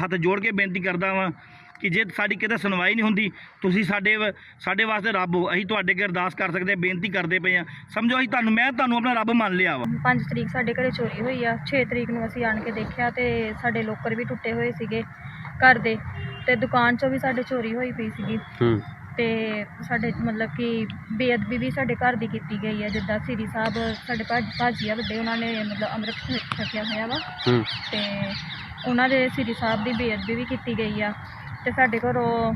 ਹੱਥ ਜੋੜ ਕੇ ਬੇਨਤੀ ਕਰਦਾ ਵਾਂ ਕਿ ਜੇ ਸਾਡੀ ਕਿਤੇ ਸੁਣਵਾਈ ਨਹੀਂ ਹੁੰਦੀ ਤੁਸੀਂ ਸਾਡੇ ਸਾਡੇ ਵਾਸਤੇ ਰੱਬ ਹੋ। ਅਸੀਂ ਤੁਹਾਡੇ ਅੱਗੇ ਅਰਦਾਸ ਕਰ ਸਕਦੇ ਹਾਂ ਬੇਨਤੀ ਕਰਦੇ ਪਏ ਆ ਸਮਝੋ ਅਸੀਂ ਤੁਹਾਨੂੰ ਮੈਂ ਤੁਹਾਨੂੰ ਆਪਣਾ ਰੱਬ ਮੰਨ ਲਿਆ ਵਾ। 5 ਤਰੀਕ ਸਾਡੇ ਘਰੇ ਚੋਰੀ ਹੋਈ ਆ। 6 ਤਰੀਕ ਨੂੰ ਅਸੀਂ ਆਣ ਕੇ ਦੇਖਿਆ ਤੇ ਸਾਡੇ ਲੋਕਰ ਵੀ ਟੁੱਟੇ ਹੋਏ ਸੀਗੇ ਘਰ ਦੇ ਤੇ ਦੁਕਾਨ 'ਚੋਂ ਵੀ ਸਾਡੇ ਚੋਰੀ ਹੋਈ ਪਈ ਸੀਗੀ। ਹੂੰ। ਤੇ ਸਾਡੇ ਮਤਲਬ ਕਿ ਬੇਅਦਬੀ ਵੀ ਸਾਡੇ ਘਰ ਦੀ ਕੀਤੀ ਗਈ ਹੈ ਜਿੱਦਾਂ ਸ੍ਰੀ ਸਾਹਿਬ ਸਾਡੇ ਭਾਜ ਆ ਵੱਡੇ ਉਹਨਾਂ ਨੇ ਮਤਲਬ ਅੰਮ੍ਰਿਤ ਛਕਿਆ ਹੋਇਆ ਵਾ। ਹੂੰ। ਤੇ ਉਹਨਾਂ ਦੇ ਸ੍ਰੀ ਸਾਹਿਬ ਦੀ ਬੇਅਦਬੀ ਵੀ ਕੀਤੀ ਗਈ ਆ ਤੇ ਸਾਡੇ ਘਰੋਂ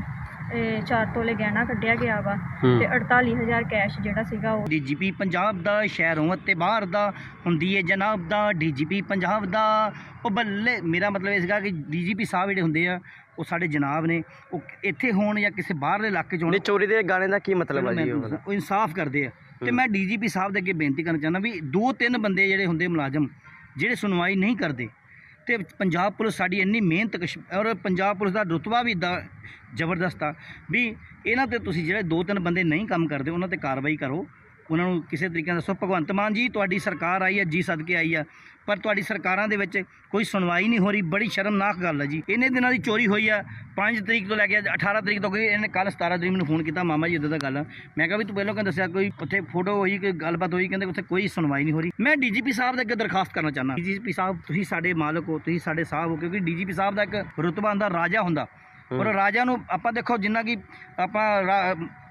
ਇਹ, ਚਾਰ ਤੋਲੇ ਗਹਿਣਾ ਕੱਢਿਆ ਗਿਆ ਵਾ। ਤੇ 48000 ਕੈਸ਼ ਜਿਹੜਾ ਸੀਗਾ ਉਹ ਡੀਜੀਪੀ ਪੰਜਾਬ ਦਾ ਸ਼ਹਿਰੋਂ ਅਤੇ ਬਾਹਰ ਦਾ ਹੁੰਦੀ ਹੈ ਜਨਾਬ ਦਾ ਡੀਜੀਪੀ ਪੰਜਾਬ ਦਾ। ਉਹ ਬੱਲੇ ਮੇਰਾ ਮਤਲਬ ਇਹ ਸੀਗਾ ਕਿ ਡੀਜੀਪੀ ਸਾਹਿਬ ਜਿਹੜੇ ਹੁੰਦੇ ਆ ਉਹ ਸਾਡੇ ਜਨਾਬ ਨੇ। ਉਹ ਇੱਥੇ ਹੋਣ ਜਾਂ ਕਿਸੇ ਬਾਹਰਲੇ ਇਲਾਕੇ 'ਚ ਹੋਣ ਚੋਰੀ ਦੇ ਗਾਣੇ ਦਾ ਕੀ ਮਤਲਬ ਹੈ ਜੀ ਉਹ ਇਨਸਾਫ ਕਰਦੇ ਆ। ਤੇ ਮੈਂ ਡੀਜੀਪੀ ਸਾਹਿਬ ਦੇ ਅੱਗੇ ਬੇਨਤੀ ਕਰਨਾ ਚਾਹੁੰਦਾ ਵੀ ਦੋ ਤਿੰਨ ਬੰਦੇ ਜਿਹੜੇ ਹੁੰਦੇ ਮੁਲਾਜ਼ਮ ਜਿਹੜੇ ਸੁਣਵਾਈ ਨਹੀਂ ਕਰਦੇ ਤੇ ਪੰਜਾਬ ਪੁਲਿਸ ਸਾਡੀ ਇੰਨੀ ਮਿਹਨਤ ਕਸ਼ ਔਰ ਪੰਜਾਬ ਪੁਲਿਸ ਦਾ ਰੁਤਬਾ ਵੀ ਇੱਦਾਂ ਜ਼ਬਰਦਸਤ ਆ ਵੀ ਇਹਨਾਂ ਤੇ ਤੁਸੀਂ ਜਿਹੜੇ ਦੋ ਤਿੰਨ ਬੰਦੇ ਨਹੀਂ ਕੰਮ ਕਰਦੇ, ਉਹਨਾਂ ਤੇ ਕਾਰਵਾਈ ਕਰੋ। ਉਹਨਾਂ ਨੂੰ ਕਿਸੇ ਤਰੀਕੇ ਨਾਲ ਦੱਸੋ, ਭਗਵੰਤ ਮਾਨ ਜੀ, ਤੁਹਾਡੀ ਸਰਕਾਰ ਆਈ ਹੈ, ਜੀ ਸਦਕੇ ਆਈ ਆ ਪਰ ਤੁਹਾਡੀ ਸਰਕਾਰਾਂ ਦੇ ਵਿੱਚ ਕੋਈ ਸੁਣਵਾਈ ਨਹੀਂ ਹੋ ਰਹੀ, ਬੜੀ ਸ਼ਰਮਨਾਕ ਗੱਲ ਹੈ ਜੀ। ਇਹਨੇ ਦਿਨਾਂ ਦੀ ਚੋਰੀ ਹੋਈ ਆ 5 ਤਰੀਕ ਤੋਂ ਲੈ ਕੇ ਅੱਜ 18 ਤਰੀਕ ਤੋਂ ਗਈ ਇਹਨੇ ਕੱਲ 17 ਤਰੀਕ ਮੈਨੂੰ ਫੋਨ ਕੀਤਾ, ਮਾਮਾ ਜੀ ਇਦਾਂ ਦਾ ਗੱਲ ਆ ਮੈਂ ਕਿਹਾ ਵੀ ਤੂੰ ਪਹਿਲਾਂ ਕਹਿੰਦਾ ਦੱਸਿਆ, ਕੋਈ ਉੱਥੇ ਫੋਟੋ ਹੋਈ, ਕੋਈ ਗੱਲਬਾਤ ਹੋਈ, ਕਹਿੰਦੇ ਉੱਥੇ ਕੋਈ ਸੁਣਵਾਈ ਨਹੀਂ ਹੋ ਰਹੀ। ਮੈਂ ਡੀਜੀਪੀ ਸਾਹਿਬ ਦੇ ਅੱਗੇ ਦਰਖਾਸਤ ਕਰਨਾ ਚਾਹੁੰਦਾ, ਡੀਜੀਪੀ ਸਾਹਿਬ, ਤੁਸੀਂ ਸਾਡੇ ਮਾਲਕ ਹੋ, ਤੁਸੀਂ ਸਾਡੇ ਸਾਹਿਬ ਹੋ, ਕਿਉਂਕਿ ਡੀਜੀਪੀ ਸਾਹਿਬ ਦਾ ਇੱਕ ਰੁਤਬਾ ਹੁੰਦਾ, ਰਾਜਾ ਹੁੰਦਾ। ਔਰ ਰਾਜਾ ਨੂੰ ਆਪਾਂ ਦੇਖੋ ਜਿੰਨਾ ਕਿ ਆਪਾਂ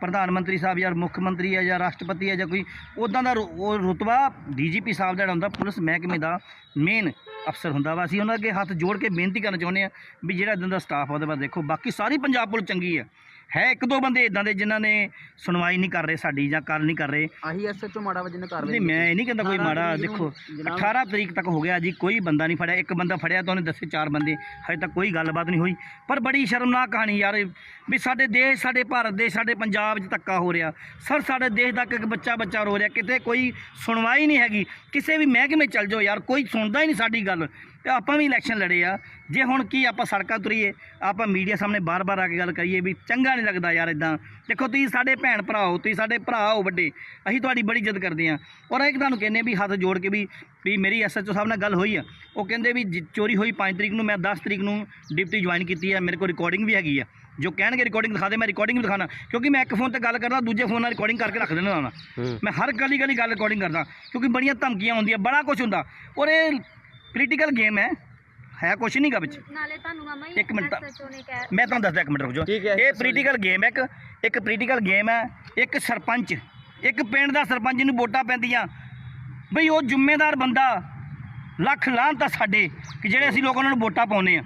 ਪ੍ਰਧਾਨ ਮੰਤਰੀ ਸਾਹਿਬ ਜਾਂ ਮੁੱਖ ਮੰਤਰੀ ਹੈ ਜਾਂ ਰਾਸ਼ਟਰਪਤੀ ਹੈ ਜਾਂ ਕੋਈ ਉਦਾਂ ਦਾ ਉਹ ਰੁਤਬਾ ਡੀਜੀਪੀ ਸਾਹਿਬ ਦਾ ਜਿਹੜਾ ਹੁੰਦਾ ਪੁਲਿਸ ਮਹਿਕਮੇ ਦਾ ਮੇਨ ਅਫਸਰ ਹੁੰਦਾ ਵਾ। ਅਸੀਂ ਉਹਨਾਂ ਅੱਗੇ ਹੱਥ ਜੋੜ ਕੇ ਬੇਨਤੀ ਕਰਨਾ ਚਾਹੁੰਦੇ ਆ ਵੀ ਜਿਹੜਾ ਇਦਾਂ ਦਾ ਸਟਾਫ ਉਹਦੇ ਬਾਅਦ ਦੇਖੋ। ਬਾਕੀ ਸਾਰੀ ਪੰਜਾਬ ਪੁਲਿਸ ਚੰਗੀ ਹੈ। ਹੈ ਇੱਕ ਦੋ ਬੰਦੇ ਇਦਾਂ ਦੇ ਜਿਨ੍ਹਾਂ ਨੇ ਸੁਣਵਾਈ ਨਹੀਂ ਕਰ ਰਹੇ ਸਾਡੀ ਜਾਂ ਕਰ ਨਹੀਂ ਕਰ ਰਹੇ। ਆਹੀ ਐਸਐਚਓ ਮਾੜਾ ਵਜਨ ਨਹੀਂ ਮੈਂ ਇਹ ਨਹੀਂ ਕਹਿੰਦਾ ਕੋਈ ਮਾੜਾ ਦੇਖੋ 18 ਤਰੀਕ ਤੱਕ ਹੋ ਗਿਆ ਜੀ ਕੋਈ ਬੰਦਾ ਨਹੀਂ ਫੜਿਆ ਇੱਕ ਬੰਦਾ ਫੜਿਆ ਤਾਂ ਉਹਨੇ ਦੱਸੇ ਚਾਰ ਬੰਦੇ ਹਜੇ ਤੱਕ ਕੋਈ ਗੱਲਬਾਤ ਨਹੀਂ ਹੋਈ। ਪਰ ਬੜੀ ਸ਼ਰਮਨਾਕ ਕਹਾਣੀ ਯਾਰ ਵੀ ਸਾਡੇ ਦੇਸ਼ ਸਾਡੇ ਭਾਰਤ ਦੇਸ਼ ਸਾਡੇ ਪੰਜਾਬ 'ਚ ਧੱਕਾ ਹੋ ਰਿਹਾ। ਸਰ ਸਾਡੇ ਦੇਸ਼ ਦਾ ਇੱਕ ਬੱਚਾ ਬੱਚਾ ਰੋ ਰਿਹਾ ਕਿਤੇ ਕੋਈ ਸੁਣਵਾਈ ਨਹੀਂ ਹੈਗੀ। ਕਿਸੇ ਵੀ ਮਹਿਕਮੇ ਚੱਲ ਜਾਓ ਯਾਰ ਕੋਈ ਸੁਣਦਾ ਹੀ ਨਹੀਂ ਸਾਡੀ ਗੱਲ। ਤੇ ਆਪਾਂ ਵੀ ਇਲੈਕਸ਼ਨ ਲੜੇ ਆ। ਜੇ ਹੁਣ ਕੀ ਆਪਾਂ ਸੜਕਾਂ ਤੁਰੀਏ ਆਪਾਂ ਮੀਡੀਆ ਸਾਹਮਣੇ ਬਾਰ-ਬਾਰ ਆ ਕੇ ਗੱਲ ਕਰੀਏ ਵੀ ਚੰਗਾ ਨਹੀਂ ਲੱਗਦਾ ਯਾਰ ਇਦਾਂ ਦੇਖੋ ਤੁਸੀਂ ਸਾਡੇ ਭੈਣ ਭਰਾ ਹੋ ਤੁਸੀਂ ਸਾਡੇ ਭਰਾ ਹੋ ਵੱਡੇ ਅਸੀਂ ਤੁਹਾਡੀ ਬੜੀ ਇੱਜ਼ਤ ਕਰਦੇ ਆ ਔਰ ਇੱਕ ਤੁਹਾਨੂੰ ਕਹਿੰਦੇ ਵੀ ਹੱਥ ਜੋੜ ਕੇ ਵੀ ਵੀ ਮੇਰੀ ਐਸਐਚਓ ਸਾਹਿਬ ਨਾਲ ਗੱਲ ਹੋਈ ਆ। ਉਹ ਕਹਿੰਦੇ ਵੀ ਚੋਰੀ ਹੋਈ 5 ਤਰੀਕ ਨੂੰ ਮੈਂ 10 ਤਰੀਕ ਨੂੰ ਡਿਪਟੀ ਜੁਆਇਨ ਕੀਤੀ ਆ। ਮੇਰੇ ਕੋਲ ਰਿਕਾਰਡਿੰਗ ਵੀ ਹੈਗੀ ਆ। ਜੋ ਕਹਿਣਗੇ ਰਿਕਾਰਡਿੰਗ ਦਿਖਾ ਦੇ ਮੈਂ ਰਿਕਾਰਡਿੰਗ ਵੀ ਦਿਖਾਣਾ ਕਿਉਂਕਿ ਮੈਂ ਇੱਕ ਫੋਨ ਤੇ ਗੱਲ ਕਰਦਾ ਦੂਜੇ ਫੋਨ ਨਾਲ ਰਿਕਾਰਡਿੰਗ ਕਰਕੇ ਰੱਖ ਦਿੰਦਾ ਹੂੰ। ਮੈਂ ਹਰ ਗਲੀ ਗਲੀ ਗੱਲ ਰਿਕਾਰਡਿੰਗ ਕਰਦਾ ਕਿਉਂਕਿ ਬੜੀਆਂ ਧਮਕੀਆਂ ਹੁੰਦੀਆਂ ਬੜਾ ਕੁਝ ਹੁੰਦਾ। ਔਰ ਇਹ ਪੋਲੀਟੀਕਲ ਗੇਮ ਹੈ। ਹੈ ਕੁਛ ਨਹੀਂਗਾ ਵਿੱਚ। ਨਾਲੇ ਤੁਹਾਨੂੰ ਮਾਮਾ ਇੱਕ ਮਿੰਟ ਤਾਂ- SHO ਨੇ ਕਹਿ ਮੈਂ ਤੁਹਾਨੂੰ ਦੱਸਦਾ ਇੱਕ ਮਿੰਟ ਰੁਕ ਜਾਓ। ਠੀਕ ਹੈ, ਇਹ ਦੱਸੋ ਜੀ। ਪੋਲੀਟੀਕਲ ਗੇਮ ਹੈ ਇੱਕ ਇੱਕ ਪੋਲੀਟੀਕਲ ਗੇਮ ਹੈ ਇੱਕ ਸਰਪੰਚ। ਇੱਕ ਪਿੰਡ ਦਾ ਸਰਪੰਚ ਨੂੰ ਵੋਟਾਂ ਪੈਂਦੀਆਂ। ਬਈ ਉਹ ਜ਼ਿੰਮੇਦਾਰ ਬੰਦਾ ਲੱਖ ਲਾਹਨਤ ਆ ਸਾਡੇ ਕਿ ਜਿਹੜੇ ਅਸੀਂ ਲੋਕਾਂ ਨੂੰ ਵੋਟਾਂ ਪਾਉਂਦੇ ਆ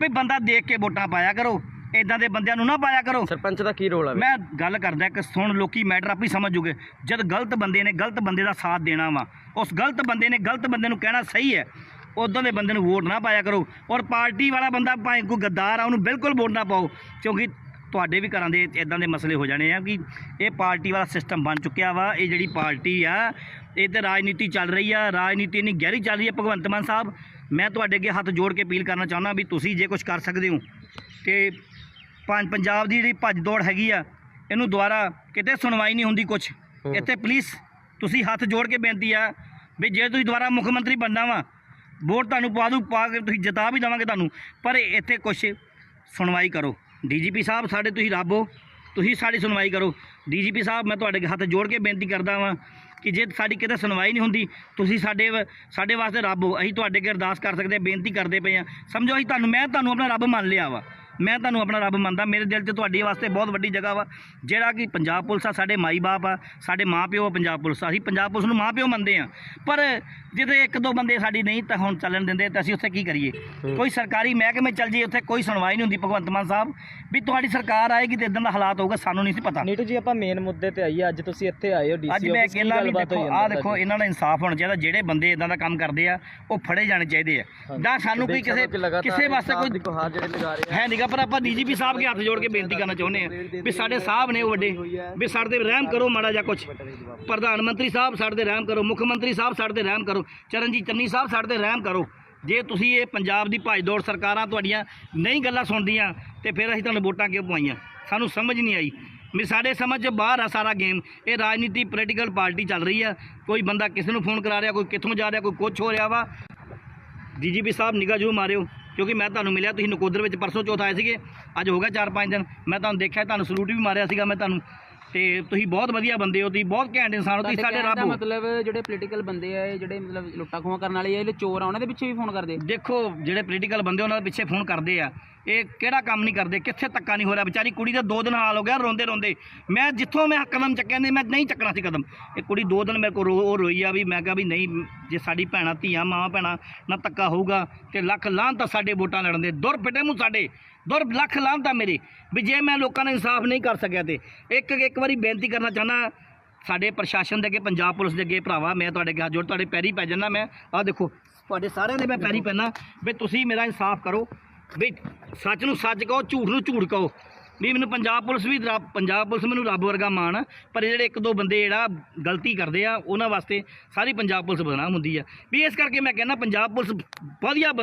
ਬਈ ਬੰਦਾ ਦੇਖ ਕੇ ਵੋਟਾਂ ਪਾਇਆ ਕਰੋ ਇਦਾਂ ਦੇ ਬੰਦਿਆਂ ਨੂੰ ਨਾ ਪਾਇਆ ਕਰੋ। ਸਰਪੰਚ ਦਾ ਕੀ ਰੋਲ ਹੈ ਮੈਂ ਗੱਲ ਕਰਦਾ ਕਿ ਸੁਣ ਲੋਕੀ ਮੈਟਰ ਆਪੇ ਸਮਝ ਜੂਗੇ। ਜਦ ਗਲਤ ਬੰਦੇ ਨੇ ਗਲਤ ਬੰਦੇ ਦਾ ਸਾਥ ਦੇਣਾ ਵਾ ਉਸ ਗਲਤ ਬੰਦੇ ਨੇ ਗਲਤ ਬੰਦੇ ਨੂੰ ਕਹਿਣਾ ਸਹੀ ਹੈ। ਉਦੋਂ ਦੇ ਬੰਦੇ ਨੂੰ ਵੋਟ ਨਾ ਪਾਇਆ ਕਰੋ ਔਰ ਪਾਰਟੀ ਵਾਲਾ ਬੰਦਾ ਭਾਵੇਂ ਕੋਈ ਗੱਦਾਰ ਆ ਉਹਨੂੰ ਬਿਲਕੁਲ ਵੋਟ ਨਾ ਪਾਓ ਕਿਉਂਕਿ ਤੁਹਾਡੇ ਵੀ ਘਰਾਂ ਦੇ ਇਦਾਂ ਦੇ ਮਸਲੇ ਹੋ ਜਾਣੇ ਆ ਕਿ ਇਹ ਪਾਰਟੀ ਵਾਲਾ ਸਿਸਟਮ ਬਣ ਚੁੱਕਿਆ ਵਾ ਇਹ ਜਿਹੜੀ ਪਾਰਟੀ ਆ ਇਹ ਤੇ ਰਾਜਨੀਤੀ ਚੱਲ ਰਹੀ ਆ ਰਾਜਨੀਤੀ ਇੰਨੀ ਗਹਿਰੀ ਚੱਲ ਰਹੀ ਹੈ ਭਗਵੰਤ ਮਾਨ ਸਾਹਿਬ ਮੈਂ ਤੁਹਾਡੇ ਅੱਗੇ ਹੱਥ ਜੋੜ ਕੇ ਅਪੀਲ ਕਰਨਾ ਚਾਹੁੰਦਾ ਵੀ ਤੁਸੀਂ ਜੇ ਕੁਝ ਕਰ ਸਕਦੇ ਹੋ ਤੇ ਪੰਜ ਪੰਜਾਬ ਦੀ ਜਿਹੜੀ ਭੱਜ ਦੌੜ ਹੈਗੀ ਆ ਇਹਨੂੰ ਦੁਬਾਰਾ ਕਿਤੇ ਸੁਣਵਾਈ ਨਹੀਂ ਹੁੰਦੀ ਕੁਝ। ਇੱਥੇ ਪੁਲਿਸ ਤੁਸੀਂ ਹੱਥ ਜੋੜ ਕੇ ਬੇਨਤੀ ਆ ਵੀ ਜੇ ਤੁਸੀਂ ਦੁਬਾਰਾ ਮੁੱਖ ਮੰਤਰੀ ਬਣਨਾ ਵਾ ਵੋਟ ਤੁਹਾਨੂੰ ਪਾ ਦੂ ਪਾ ਕੇ ਤੁਸੀਂ ਜਿਤਾ ਵੀ ਦੇਵਾਂਗੇ ਤੁਹਾਨੂੰ। ਪਰ ਇੱਥੇ ਕੁਝ ਸੁਣਵਾਈ ਕਰੋ। ਡੀਜੀਪੀ ਸਾਹਿਬ, ਸਾਡੇ ਤੁਸੀਂ ਰੱਬ ਹੋ। ਤੁਸੀਂ ਸਾਡੀ ਸੁਣਵਾਈ ਕਰੋ। ਡੀਜੀਪੀ ਸਾਹਿਬ, ਮੈਂ ਤੁਹਾਡੇ ਹੱਥ ਜੋੜ ਕੇ ਬੇਨਤੀ ਕਰਦਾ ਵਾਂ ਕਿ ਜੇ ਸਾਡੀ ਕਿਤੇ ਸੁਣਵਾਈ ਨਹੀਂ ਹੁੰਦੀ, ਤੁਸੀਂ ਸਾਡੇ ਵ- ਸਾਡੇ ਵਾਸਤੇ ਰੱਬ ਹੋ। ਅਸੀਂ ਤੁਹਾਡੇ ਅੱਗੇ ਅਰਦਾਸ ਕਰ ਸਕਦੇ, ਬੇਨਤੀ ਕਰਦੇ ਪਏ ਆ ਸਮਝੋ, ਅਸੀਂ ਤੁਹਾਨੂੰ, ਮੈਂ ਤੁਹਾਨੂੰ ਆਪਣਾ ਰੱਬ ਮੰਨ ਲਿਆ ਵਾ। ਮੈਂ ਤੁਹਾਨੂੰ ਆਪਣਾ ਰੱਬ ਮੰਨਦਾ ਮੇਰੇ ਦਿਲ 'ਚ ਤੁਹਾਡੇ ਵਾਸਤੇ ਬਹੁਤ ਵੱਡੀ ਜਗ੍ਹਾ ਵਾ ਜਿਹੜਾ ਕਿ ਪੰਜਾਬ ਪੁਲਿਸ ਆ ਸਾਡੇ ਮਾਈ ਬਾਪ ਆ ਸਾਡੇ ਮਾਪਿਓ ਆ ਪੰਜਾਬ ਪੁਲਿਸ ਆ। ਅਸੀਂ ਪੰਜਾਬ ਪੁਲਿਸ ਨੂੰ ਮਾਪਿਓ ਮੰਨਦੇ ਆ। ਪਰ ਜਿਹਦੇ ਇੱਕ ਦੋ ਬੰਦੇ ਸਾਡੀ ਨਹੀਂ ਤਾਂ ਹੁਣ ਚੱਲਣ ਦਿੰਦੇ ਤਾਂ ਅਸੀਂ ਉੱਥੇ ਕੀ ਕਰੀਏ? ਕੋਈ ਸਰਕਾਰੀ ਮਹਿਕਮੇ ਚੱਲ ਜੀ ਉੱਥੇ ਕੋਈ ਸੁਣਵਾਈ ਨਹੀਂ ਹੁੰਦੀ ਭਗਵੰਤ ਮਾਨ ਸਾਹਿਬ ਵੀ ਤੁਹਾਡੀ ਸਰਕਾਰ ਆਏਗੀ ਤੇ ਇਦਾਂ ਦਾ ਹਾਲਾਤ ਹੋਊਗਾ ਸਾਨੂੰ ਨਹੀਂ ਸੀ ਪਤਾ। ਨੀਟੂ ਜੀ ਆਪਾਂ ਮੇਨ ਮੁੱਦੇ ਤੇ ਆਈਏ ਅੱਜ ਤੁਸੀਂ ਇੱਥੇ ਆਏ ਹੋ ਡੀਸੀ ਅੱਜ ਮੈਂ ਕਹਿੰਦਾ ਵੀ ਦੇਖੋ ਆਹ ਦੇਖੋ ਇਹਨਾਂ ਦਾ ਇਨਸਾਫ ਹੋਣਾ ਚਾਹੀਦਾ ਜਿਹੜੇ ਬੰਦੇ ਇਦਾਂ ਦਾ ਕੰਮ ਕਰਦੇ ਆ ਉਹ ਫੜੇ ਜਾਣੇ ਚਾਹੀਦੇ ਆ। ਜਾਂ ਸਾਨੂੰ ਕੋਈ ਕਿਸੇ ਕਿਸੇ ਵਾਸਤੇ ਕੋਈ ਹੈ ਨਹੀਂਗਾ ਪਰ ਆਪਾਂ ਡੀਜੀਪੀ ਸਾਹਿਬ ਕੇ ਹੱਥ ਜੋੜ ਕੇ ਬੇਨਤੀ ਕਰਨਾ ਚਾਹੁੰਦੇ ਆ ਵੀ ਸਾਡੇ ਸਾਹਿਬ ਨੇ ਉਹ ਵੱਡੇ, ਵੀ ਸਾਡੇ ਤੇ ਰਹਿਮ ਕਰੋ ਮਾੜਾ ਜਿਹਾ ਕੁਝ ਪ੍ਰਧਾਨ ਮੰਤਰੀ ਸਾਹਿਬ ਸਾਡੇ ਤੇ ਰਹਿਮ ਕਰੋ, ਮੁੱਖ ਮੰਤਰੀ ਸਾਹਿਬ ਸਾਡੇ ਤੇ ਰਹਿਮ ਕਰੋ, ਚਰਨਜੀਤ ਚੰਨੀ ਸਾਹਿਬ ਸਾਡੇ ਤੇ ਰਹਿਮ ਕਰੋ। ਜੇ ਤੁਸੀਂ ਇਹ ਪੰਜਾਬ ਦੀ ਭਾਜ ਦੌੜ ਸਰਕਾਰਾਂ ਤੁਹਾਡੀਆਂ ਨਹੀਂ ਗੱਲਾਂ ਸੁਣਦੀਆਂ, ਤੇ ਫਿਰ ਅਸੀਂ ਤੁਹਾਨੂੰ ਵੋਟਾਂ ਕਿਉਂ ਪਵਾਈਆਂ? ਸਾਨੂੰ ਸਮਝ ਨਹੀਂ ਆਈ। ਵੀ ਸਾਡੇ ਸਮਝ 'ਚ ਬਾਹਰ ਆ ਸਾਰਾ ਗੇਮ। ਇਹ ਰਾਜਨੀਤੀ ਪੋਲੀਟੀਕਲ ਪਾਰਟੀ ਚੱਲ ਰਹੀ ਆ। ਕੋਈ ਬੰਦਾ ਕਿਸੇ ਨੂੰ ਫੋਨ ਕਰਾ ਰਿਹਾ, ਕੋਈ ਕਿੱਥੋਂ ਜਾ ਰਿਹਾ, ਕੋਈ ਕੁਛ ਹੋ ਰਿਹਾ ਵਾ। ਡੀਜੀਪੀ ਸਾਹਿਬ ਨਿਗਾਹ ਜੂ ਮਾਰਿਓ। ਕਿਉਂਕਿ ਮੈਂ ਤੁਹਾਨੂੰ ਮਿਲਿਆ ਤੁਸੀਂ ਨਕੋਦਰ ਵਿੱਚ ਪਰਸੋਂ ਚੌਥ ਆਏ ਸੀਗੇ ਅੱਜ ਹੋ ਗਿਆ 4-5 ਦਿਨ ਮੈਂ ਤੁਹਾਨੂੰ ਦੇਖਿਆ ਤੁਹਾਨੂੰ ਸਲੂਟ ਵੀ ਮਾਰਿਆ ਸੀਗਾ ਮੈਂ ਤੁਹਾਨੂੰ। ਤੇ ਤੁਸੀਂ ਬਹੁਤ ਵਧੀਆ ਬੰਦੇ ਹੋ ਤੁਸੀਂ ਬਹੁਤ ਘੈਂਟ ਇਨਸਾਨ ਹੋ ਤੁਸੀਂ ਸਾਡੇ ਰੱਬ ਹੋ। ਮਤਲਬ ਜਿਹੜੇ ਪੋਲੀਟੀਕਲ ਬੰਦੇ ਆ ਇਹ ਜਿਹੜੇ ਮਤਲਬ ਲੁੱਟਾ ਖੋਹਾਂ ਕਰਨ ਵਾਲੇ ਆ ਇਹ ਚੋਰ ਆ ਉਹਨਾਂ ਦੇ ਪਿੱਛੇ ਵੀ ਫੋਨ ਕਰਦੇ? ਦੇਖੋ ਜਿਹੜੇ ਪੋਲੀਟੀਕਲ ਬੰਦੇ ਉਹਨਾਂ ਦੇ ਪਿੱਛੇ ਫੋਨ ਕਰਦੇ ਆ। ਇਹ ਕਿਹੜਾ ਕੰਮ ਨਹੀਂ ਕਰਦੇ? ਕਿੱਥੇ ਧੱਕਾ ਨਹੀਂ ਹੋ ਰਿਹਾ? ਵਿਚਾਰੀ ਕੁੜੀ ਦਾ ਦੋ ਦਿਨ ਹਾਲ ਹੋ ਗਿਆ, ਰੋਂਦੇ ਰੋਂਦੇ। ਮੈਂ ਜਿੱਥੋਂ ਮੈਂ ਕਦਮ ਚੱਕਿਆ ਨੇ ਮੈਂ ਨਹੀਂ ਚੱਕਣਾ ਸੀ ਕਦਮ। ਇਹ ਕੁੜੀ ਦੋ ਦਿਨ ਮੇਰੇ ਕੋਲ ਰੋ, ਉਹ ਰੋਈ ਆ ਵੀ ਮੈਂ ਕਿਹਾ ਵੀ ਨਹੀਂ, ਜੇ ਸਾਡੀ ਭੈਣਾਂ ਧੀਆਂ ਮਾਂ ਭੈਣਾਂ ਨਾ ਧੱਕਾ ਹੋਊਗਾ ਤੇ ਲੱਖ ਲਾਹਨ ਤਾਂ ਸਾਡੇ ਵੋਟਾਂ ਲੜਨ ਦੇ। ਦੁਰ ਫਿਟੇ ਮੂੰਹ ਸਾਡੇ। ਦੁਰ ਲੱਖ ਲਾਹਨ ਤਾਂ ਮੇਰੇ। ਵੀ ਜੇ ਮੈਂ ਲੋਕਾਂ ਨੂੰ ਇਨਸਾਫ ਨਹੀਂ ਕਰ ਸਕਿਆ ਤੇ। ਇੱਕ ਇੱਕ ਵਾਰੀ ਬੇਨਤੀ ਕਰਨਾ ਚਾਹੁੰਦਾ ਸਾਡੇ ਪ੍ਰਸ਼ਾਸਨ ਦੇ ਅੱਗੇ, ਪੰਜਾਬ ਪੁਲਿਸ ਦੇ ਅੱਗੇ ਭਰਾਵਾ, ਮੈਂ ਤੁਹਾਡੇ ਅੱਗੇ ਹੱਥ ਜੋੜ, ਤੁਹਾਡੇ ਪੈਰੀ ਪੈ ਜਾਣਾ ਮੈਂ। ਆਹ ਦੇਖੋ, ਤੁਹਾਡੇ ਸਾਰਿਆਂ ਦੇ ਮੈਂ ਪੈਰੀ ਪੈਣਾ ਵੀ ਤੁਸੀਂ ਮੇਰਾ ਇਨਸਾਫ ਕਰੋ। ਵੀ ਸੱਚ ਨੂੰ ਸੱਚ ਕਹੋ ਝੂਠ ਨੂੰ ਝੂਠ ਕਹੋ। ਵੀ ਮੈਨੂੰ ਪੰਜਾਬ ਪੁਲਿਸ ਵੀ ਰੱਬ ਪੰਜਾਬ ਪੁਲਿਸ ਮੈਨੂੰ ਰੱਬ ਵਰਗਾ ਮਾਣ ਆ, ਪਰ ਜਿਹੜੇ ਇੱਕ ਦੋ ਬੰਦੇ ਜਿਹੜਾ ਗਲਤੀ ਕਰਦੇ ਆ ਉਹਨਾਂ ਵਾਸਤੇ ਸਾਰੀ ਪੰਜਾਬ ਪੁਲਿਸ ਬਦਨਾਮ ਹੁੰਦੀ ਆ। ਵੀ ਇਸ ਕਰਕੇ ਮੈਂ ਕਹਿੰਦਾ ਪੰਜਾਬ ਪੁਲਿਸ ਵਧੀਆ ਬੰਦੇ